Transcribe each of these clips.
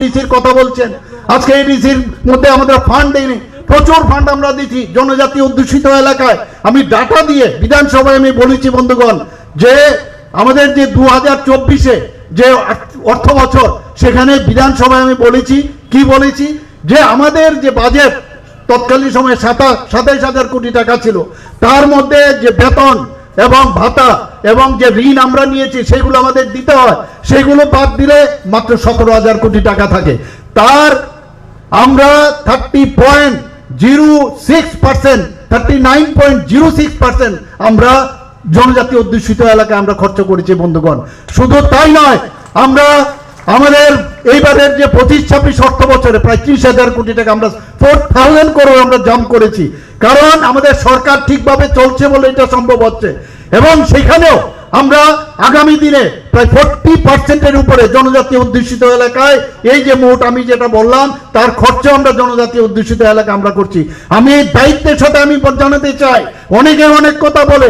ডিসির কথা বলছেন। আজকে এই ডিসির মধ্যে আমাদের ফান্ড দেয়নি প্রচুর ফান্ড আমরা দিচ্ছি জনজাতি অধ্যুষিত এলাকায়। আমি ডাটা দিয়ে বিধানসভায় আমি বলেছি, বন্ধুগণ, যে আমাদের যে দু চব্বিশে যে অর্থ বছর, সেখানে বিধানসভায় আমি বলেছি, কি বলেছি? যে আমাদের যে বাজেট তৎকালীন সময়ে সাতাশ সাতাইশ হাজার কোটি টাকা ছিল, তার মধ্যে যে বেতন এবং ভাতা এবং যে ঋণ আমরা নিয়েছি, সেগুলো আমাদের দিতে হয়। সেগুলো বাদ দিলে মাত্র সতেরো হাজার কোটি টাকা থাকে। তার আমরা thirty point zero six percent thirty nine point zero six percent আমরা জনজাতি অধ্যুষিত এলাকায় আমরা খরচ করেছি, বন্ধুগণ। শুধু তাই নয়, আমরা আমাদের এইবারের যে পঁচিশ ছাব্বিশ অর্থ বছরে প্রায় ত্রিশ হাজার কোটি টাকা আমরা ফোর থাউজেন্ড করোড় আমরা জাম্প করেছি। কারণ আমাদের সরকার ঠিকভাবে চলছে বলে এটা সম্ভব হচ্ছে। এবং সেখানেও আমরা আগামী দিনে প্রায় ফোরটি পার্সেন্টের উপরে জনজাতি অধ্যুষিত এলাকায়, এই যে মোট আমি যেটা বললাম, তার খরচ আমরা জনজাতি অধ্যুষিত এলাকা আমরা করছি। আমি এই দায়িত্বের সাথে আমি জানাতে চাই। অনেকে অনেক কথা বলে।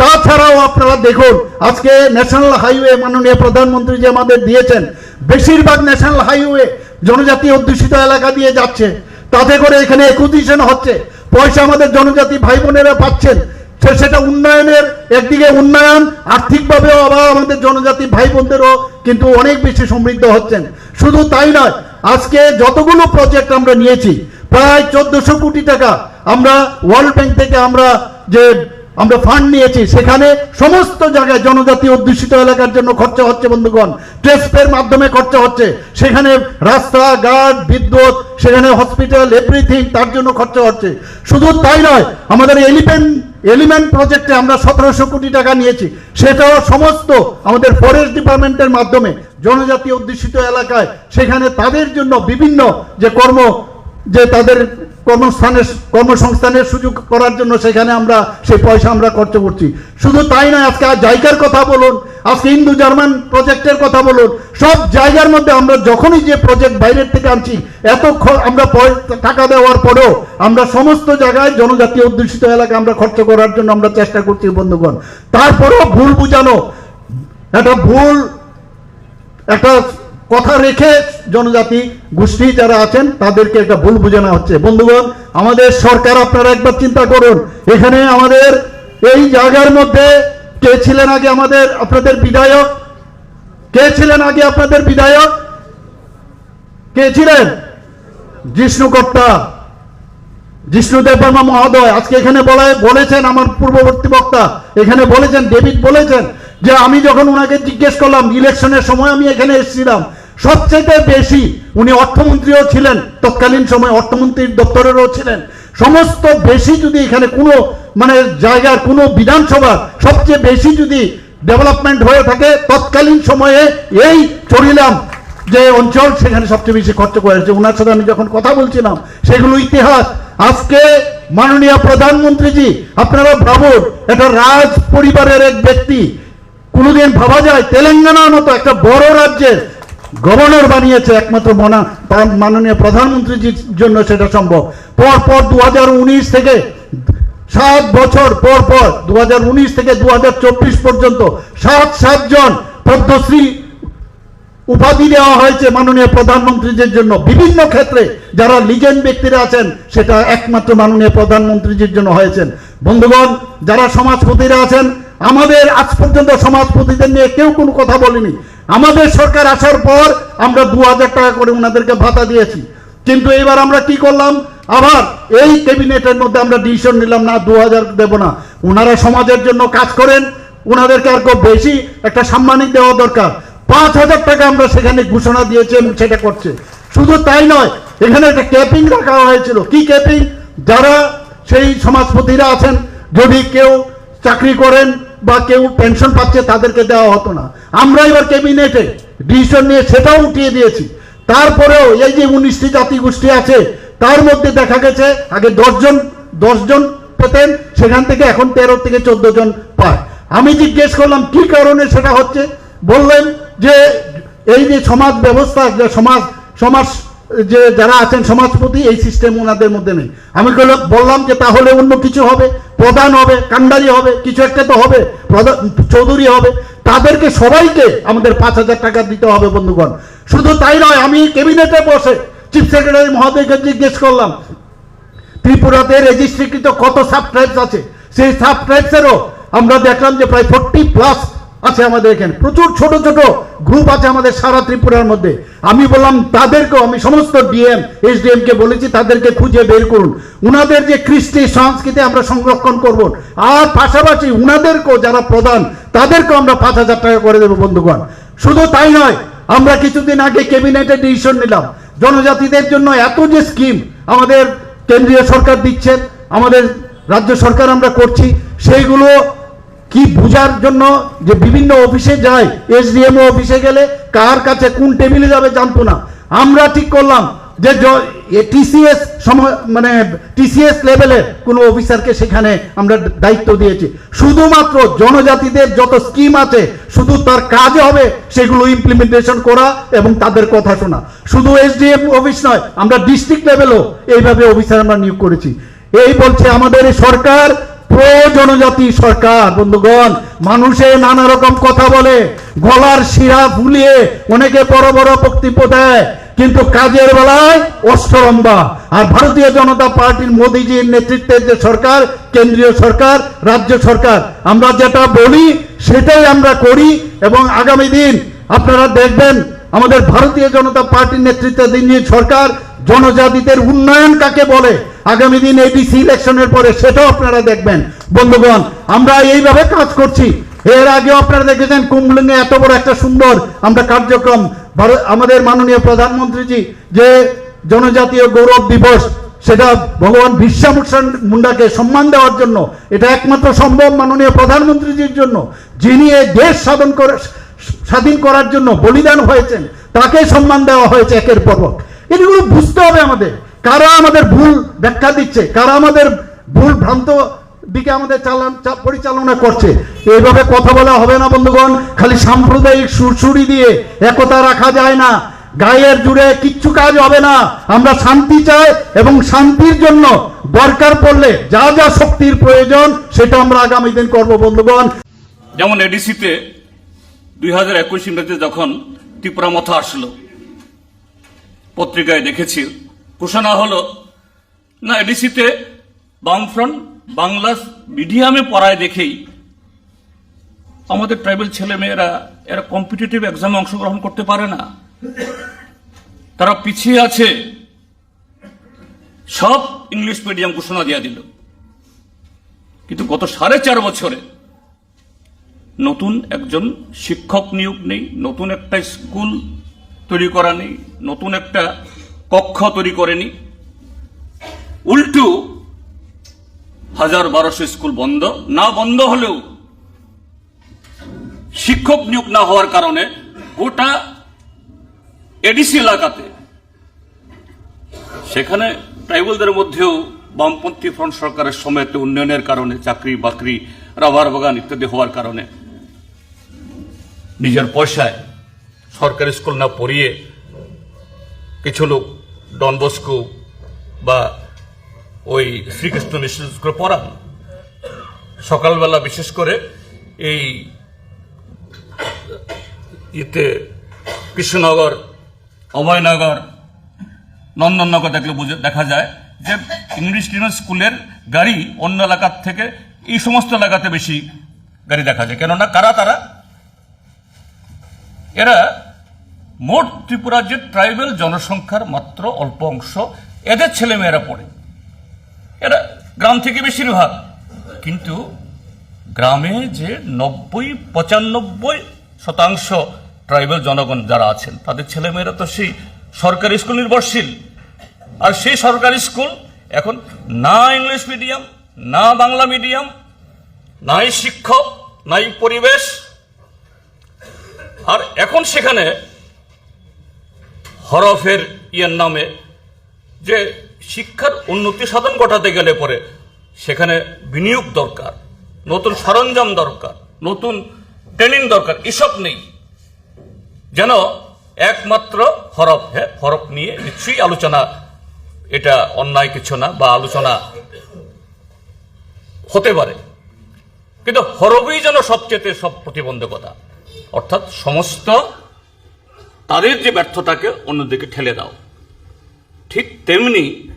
তাছাড়াও আপনারা দেখুন, আজকে ন্যাশনাল হাইওয়ে মাননীয় প্রধানমন্ত্রী যে আমাদের দিয়েছেন, বেশিরভাগ ন্যাশনাল হাইওয়ে জনজাতি অধ্যুষিত এলাকা দিয়ে যাচ্ছে। তাতে করে এখানে একুজিশন হচ্ছে। পয়সা আমাদের জনজাতি ভাই বোনেরা পাচ্ছেন। সে- সেটা উন্নয়নের একদিকে উন্নয়ন, আর্থিকভাবেও আবার আমাদের জনজাতি ভাই বোনদেরও কিন্তু অনেক বেশি সমৃদ্ধ হচ্ছেন। শুধু তাই নয়, আজকে যতগুলো প্রজেক্ট আমরা নিয়েছি, প্রায় চোদ্দশো কোটি টাকা আমরা ওয়ার্ল্ড ব্যাংক থেকে আমরা যে আমরা ফান্ড নিয়েছি, সেখানে সমস্ত জায়গায় জনজাতি অধ্যুষিত এলাকার জন্য খরচা হচ্ছে, বন্ধুগণ। ট্রেসপের মাধ্যমে খরচা হচ্ছে। সেখানে রাস্তা ঘাট বিদ্যুৎ, সেখানে হসপিটাল এভরিথিং তার জন্য খরচা হচ্ছে। শুধু তাই নয়, আমাদের এলিমেন্ট এলিমেন্ট প্রজেক্টে আমরা সতেরোশো কোটি টাকা নিয়েছি। সেটাও সমস্ত আমাদের ফরেস্ট ডিপার্টমেন্টের মাধ্যমে জনজাতি অধ্যুষিত এলাকায়, সেখানে তাদের জন্য বিভিন্ন যে কর্ম যে তাদের কর্মস্থানের কর্মসংস্থানের সুযোগ করার জন্য সেখানে আমরা সেই পয়সা আমরা খরচ করছি। শুধু তাই নয়, আজকে আর জায়গার কথা বলুন, আজকে ইন্দু জার্মান প্রজেক্টের কথা বলুন, সব জায়গার মধ্যে আমরা যখনই যে প্রজেক্ট বাইরের থেকে আনছি, এত আমরা টাকা দেওয়ার পরেও আমরা সমস্ত জায়গায় জনজাতি অধ্যুষিত এলাকা আমরা খরচ করার জন্য আমরা চেষ্টা করছি বন্ধুগণ। তারপরেও ভুল বুঝানো, একটা ভুল, একটা কথা রেখে জনজাতি, গোষ্ঠী যারা আছেন, তাদেরকে একটা ভুল বোঝানো হচ্ছে। বন্ধুগণ, আমাদের সরকার আপনারা একবার চিন্তা করুন। এখানে আমাদের এই জায়গার মধ্যে কে ছিলেন আগে আমাদের, আপনাদের বিধায়ক? কে ছিলেন আগে আপনাদের বিধায়ক? কে ছিলেন? জিষ্ণু কর্তা জিষ্ণুদেব বর্মা মহোদয়। আজকে এখানে বলে বলেছেন আমার পূর্ববর্তী বক্তা। এখানে বলেছেন, ডেভিড বলেছেন যে আমি যখন ওনাকে জিজ্ঞেস করলাম, ইলেকশনের সময় আমি এখানে এসেছিলাম, সবচেয়ে বেশি উনি অর্থমন্ত্রীও ছিলেন, তৎকালীন সময় অর্থমন্ত্রীর দপ্তরেরও ছিলেন। সমস্ত বেশি যদি এখানে কোনো মানে জায়গার কোনো বিধানসভা সবচেয়ে বেশি যদি ডেভেলপমেন্ট হয়ে থাকে, তৎকালীন সময়ে এই চড়িলাম যে অঞ্চল সেখানে সবচেয়ে বেশি খরচ করেছে ওনার সাথে আমি যখন কথা বলছিলাম, সেগুলো ইতিহাস। আজকে মাননীয় প্রধানমন্ত্রীজি, আপনারা ভাবুন একটা রাজ পরিবারের এক ব্যক্তি কোনোদিন ভাবা যায়, তেলেঙ্গানার মতো একটা বড় রাজ্যের গভর্নর বানিয়েছে একমাত্র মনা মাননীয় প্রধানমন্ত্রীজির জন্য সেটা সম্ভব। পর পর দু হাজার উনিশ থেকে সাত বছর পর পর দু হাজার উনিশ থেকে দু হাজার চব্বিশ পর্যন্ত সাত সাতজন পদ্মশ্রী উপাধি দেওয়া হয়েছে মাননীয় প্রধানমন্ত্রীদের জন্য। বিভিন্ন ক্ষেত্রে যারা লিজেন্ড ব্যক্তিরা আছেন, সেটা একমাত্র মাননীয় প্রধানমন্ত্রীজির জন্য হয়েছেন। বন্ধুগণ, যারা সমাজপতিরা আছেন, আমাদের আজ পর্যন্ত সমাজপতিদের নিয়ে কেউ কোনো কথা বলেনি। আমাদের সরকার আসার পর আমরা দু হাজার টাকা করে ওনাদেরকে ভাতা দিয়েছি। কিন্তু এবার আমরা কি করলাম? আবার এই ক্যাবিনেটের মধ্যে আমরা ডিসিশন নিলাম, না, দু হাজার দেবো না। ওনারা সমাজের জন্য কাজ করেন ওনাদেরকে আর খুব বেশি একটা সাম্মানিক দেওয়া দরকার। পাঁচ হাজার টাকা আমরা সেখানে ঘোষণা দিয়েছি এবং সেটা করছে। শুধু তাই নয়, এখানে একটা ক্যাপিং রাখা হয়েছিল। কি ক্যাপিং? যারা সেই সমাজপতিরা আছেন, যদি কেউ চাকরি করেন বা কেউ পেনশন পাচ্ছে, তাদেরকে দেওয়া হতো না। আমরা এবার ক্যাবিনেটে ডিসিশন নিয়ে সেটাও উঠিয়ে দিয়েছি। তারপরেও এই যে উনিশটি জাতি গোষ্ঠী আছে, তার মধ্যে দেখা গেছে, আগে দশজন দশজন পেতেন, সেখান থেকে এখন তেরো থেকে চোদ্দ জন পায়। আমি জিজ্ঞেস করলাম, কি কারণে সেটা হচ্ছে? বললেন যে এই যে সমাজ ব্যবস্থা, যে সমাজ সমাজ যে যারা আছেন সমাজপতি, এই সিস্টেম ওনাদের মধ্যে নেই। আমি বললাম- যে তাহলে অন্য কিছু হবে, প্রধান হবে, কান্ডারি হবে, কিছু একটা তো হবে, প্রধান চৌধুরী হবে। তাদেরকে সবাইকে আমাদের পাঁচ হাজার টাকা দিতে হবে, বন্ধুগণ। শুধু তাই নয়, আমি ক্যাবিনেটে বসে চিফ সেক্রেটারি মহোদয়কে জিজ্ঞেস করলাম, ত্রিপুরাতে রেজিস্ট্রিকৃত কত সাব ট্রাইবস আছে? সেই সাব ট্রাইবসেরও আমরা দেখলাম যে প্রায় ফোরটি প্লাস আছে আমাদের এখানে। প্রচুর ছোট ছোট গ্রুপ আছে আমাদের সারা ত্রিপুরার মধ্যে। আমি বললাম, তাদেরকেও আমি সমস্ত ডিএম এসডিএম কে বলেছি, তাদেরকে খুঁজে বের করুন। উনাদের যে কৃষ্টি সংস্কৃতি আমরা সংরক্ষণ করব। আর পাশাপাশি উনাদেরকেও যারা প্রধান, তাদেরকেও আমরা পাঁচ হাজার টাকা করে দেবো, বন্ধুগণ। শুধু তাই নয়, আমরা কিছুদিন আগে ক্যাবিনেটে ডিসিশন নিলাম। জনজাতিদের জন্য এত যে স্কিম আমাদের কেন্দ্রীয় সরকার দিচ্ছেন আমাদের রাজ্য সরকার আমরা করছি, সেইগুলো কি বুঝার জন্য যে বিভিন্ন অফিসে যায় এসডিএম অফিসে গেলে কার কাছে কোন টেবিলে যাবে জানতো না। আমরা ঠিক করলাম যে টিসিএস মানে টিসিএস লেভেলের কোনো অফিসারকে সেখানে আমরা দায়িত্ব দিয়েছি। শুধুমাত্র জনজাতিদের যত স্কিম আছে, শুধু তার কাজ হবে সেগুলো ইমপ্লিমেন্টেশন করা এবং তাদের কথা শোনা। শুধু এসডিএম অফিস নয়, আমরা ডিস্ট্রিক্ট লেভেলও এইভাবে অফিসার আমরা নিয়োগ করেছি। এই বলছে আমাদের সরকার প্রো জনজাতি সরকার, বন্ধুগণ, মানুষে নানা রকম কথা বলে, গলার শিরা ফুলিয়ে অনেকে বড় বড় বক্তব্য দেয়, কিন্তু কাজের বেলায় অষ্টরম্বা আর ভারতীয় জনতা পার্টির মোদীজির নেতৃত্বের যে সরকার, কেন্দ্রীয় সরকার, রাজ্য সরকার, আমরা যেটা বলি সেটাই আমরা করি এবং আগামী দিন আপনারা দেখবেন আমাদের ভারতীয় জনতা পার্টির নেতৃত্বাধীন সরকার জনজাতিদের উন্নয়ন কাকে বলে? আগামী দিন এডিসি ইলেকশনের পরে সেটাও আপনারা দেখবেন। বন্ধুগণ, আমরা এইভাবে কাজ করছি। এর আগেও আপনারা দেখেছেন কুম্বলিঙ্গে এত বড় একটা সুন্দর আমরা কার্যক্রম। আমাদের মাননীয় প্রধানমন্ত্রীজি যে জনজাতীয় গৌরব দিবস, সেটা ভগবান বিরসা মুন্ডাকে সম্মান দেওয়ার জন্য, এটা একমাত্র সম্ভব মাননীয় প্রধানমন্ত্রীজির জন্য। যিনি এই দেশ সাধন করে, স্বাধীন করার জন্য বলিদান হয়েছেন তাকে সম্মান দেওয়া হয়েছে একের পর। এগুলো বুঝতে হবে আমাদের। কারা আমাদের ভুল ব্যাখ্যা দিচ্ছে? কারা আমাদের ভুল ভ্রান্ত দিকে আমাদের চালান পরিচালনা করছে? এইভাবে কথা বলা হবে না, বন্ধুগণ। খালি সাম্প্রদায়িক সুরসুরি দিয়ে একতা রাখা যায় না। গায়ের জুড়ে কিচ্ছু কাজ হবে না। আমরা শান্তি চাই এবং শান্তির জন্য দরকার পড়লে যা যা শক্তির প্রয়োজন সেটা আমরা আগামী দিন করব, বন্ধুগণ। যেমন এডিসিতে দুই হাজার একুশ ইংরেজিতে যখন ত্রিপুরা মথা আসলো পত্রিকায় দেখেছি। ঘোষণা হলো, না এডিসিতে বামফ্রন্ট বাংলা মিডিয়ামে পড়ায় দেখেই আমাদের ট্রাইবেল ছেলে মেয়েরা এরা কম্পিটিটিভ এক্সামে অংশগ্রহণ করতে পারে না। তারা পিছিয়ে আছে। সব ইংলিশ মিডিয়াম ঘোষণা দিয়ে দিল। কিন্তু গত সাড়ে চার বছরে নতুন একজন শিক্ষক নিয়োগ নেই, নতুন একটা স্কুল তৈরি করা নেই, নতুন একটা কক্ষ তৈরি করেনি উল্টু হাজার বারোশো স্কুল বন্ধ, না বন্ধ হলেও শিক্ষক নিয়োগ না হওয়ার কারণে গোটা এডিসি এলাকাতে, সেখানে ট্রাইবেলদের মধ্যেও বামপন্থী ফ্রন্ট সরকারের সময়তে উন্নয়নের কারণে, চাকরি, বাকরি, রাবার বাগান ইত্যাদি হওয়ার কারণে, নিজের পয়সায় সরকারি স্কুল না পড়িয়ে কিছু লোক ডন বস্কো বা ওই শ্রীকৃষ্ণ মিশন স্কুলে পড়ান। সকালবেলা বিশেষ করে এই ইতে কৃষ্ণনগর অভয়নগর নন্দননগর দেখলে বুঝে দেখা যায় যে ইংলিশ মিডিয়াম স্কুলের গাড়ি অন্য এলাকার থেকে এই সমস্ত এলাকাতে বেশি গাড়ি দেখা যায়। কেননা কারা তারা? এরা মোট ত্রিপুরা যে ট্রাইবেল জনসংখ্যার মাত্র অল্প অংশ এদের ছেলেমেয়েরা পড়ে। এরা গ্রাম থেকে বেশিরভাগ। কিন্তু গ্রামে যে নব্বই, পঁচানব্বই শতাংশ ট্রাইবেল জনগণ যারা আছেন, তাদের ছেলেমেয়েরা তো সেই সরকারি স্কুল নির্ভরশীল। আর সেই সরকারি স্কুল এখন না ইংলিশ মিডিয়াম, না বাংলা মিডিয়াম, নাই শিক্ষক, নাই পরিবেশ। আর এখন সেখানে হরফের ইয়ের নামে যে শিক্ষার উন্নতি সাধন ঘটাতে গেলে পরে সেখানে বিনিয়োগ দরকার, নতুন সরঞ্জাম দরকার, নতুন ট্রেনিং দরকার, এসব নেই। যেন একমাত্র হরফ হ্যাঁ হরফ নিয়ে নিশ্চয়ই আলোচনা, এটা অন্যায় কিছু না বা আলোচনা হতে পারে। কিন্তু হরফই যেন সবচেয়ে সব প্রতিবন্ধকতা, অর্থাৎ সমস্ত তাদের যে ব্যর্থতাকে অন্যদিকে ঠেলে দাও। ঠিক তেমনি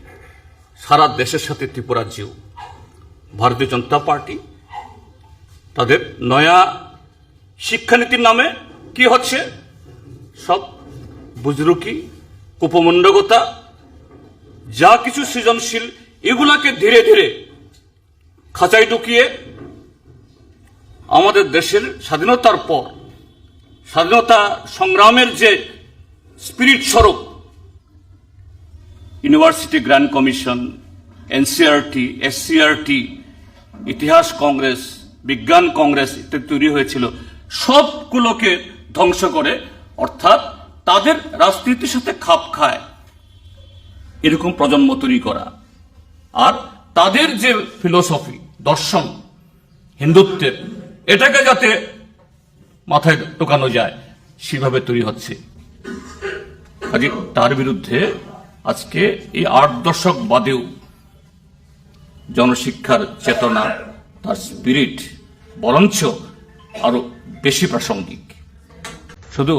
সারা দেশের সাথে ত্রিপুরা ত্রিপুরাজ্যেও ভারতীয় জনতা পার্টি, তাদের নয়া শিক্ষানীতির নামে কি হচ্ছে? সব বুজরুকি কুপমণ্ডকতা যা কিছু সৃজনশীল, এগুলাকে ধীরে ধীরে খাঁচায় ঢুকিয়ে আমাদের দেশের স্বাধীনতার পর স্বাধীনতা সংগ্রামের যে স্পিরিট স্বরূপ, university grand commission NCRT SCRT ইতিহাস কংগ্রেস, বিজ্ঞান কংগ্রেস ইত্যাদি তৈরি হয়েছিল, সবগুলোকে ধ্বংস করে, অর্থাৎ তাদের রাজনীতির সাথে খাপ খায়। এরকম প্রজন্ম তৈরি করা। আর তাদের যে ফিলোসফি দর্শন, হিন্দুত্বের, এটাকে যাতে মাথায় টোকানো যায়, সেভাবে তৈরি হচ্ছে। কাজে তার বিরুদ্ধে আজকে এই আট দশক বাদেও জনশিক্ষার চেতনা, তার স্পিরিট বরঞ্চ আরও বেশি প্রাসঙ্গিক। শুধু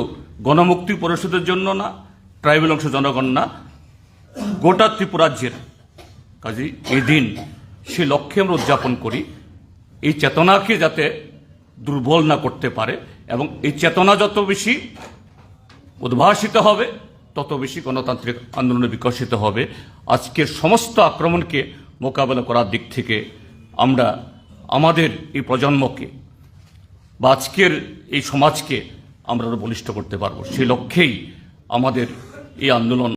গণমুক্তি পরিষদের জন্য না ট্রাইবেল অংশ জনগণ না, গোটা ত্রিপুরাজ্যের কাজে এই দিন সে লক্ষ্যে আমরা উদযাপন করি, এই চেতনাকে যাতে দুর্বল না করতে পারে এবং এই চেতনা যত বেশি উদ্ভাসিত হবে, তত বেশি গণতান্ত্রিক আন্দোলনে বিকশিত হবে। আজকের সমস্ত আক্রমণকে মোকাবেলা করার দিক থেকে আমরা আমাদের এই প্রজন্মকে বা আজকের এই সমাজকে আমরা বলিষ্ঠ করতে পারব। সেই লক্ষ্যেই আমাদের এই আন্দোলন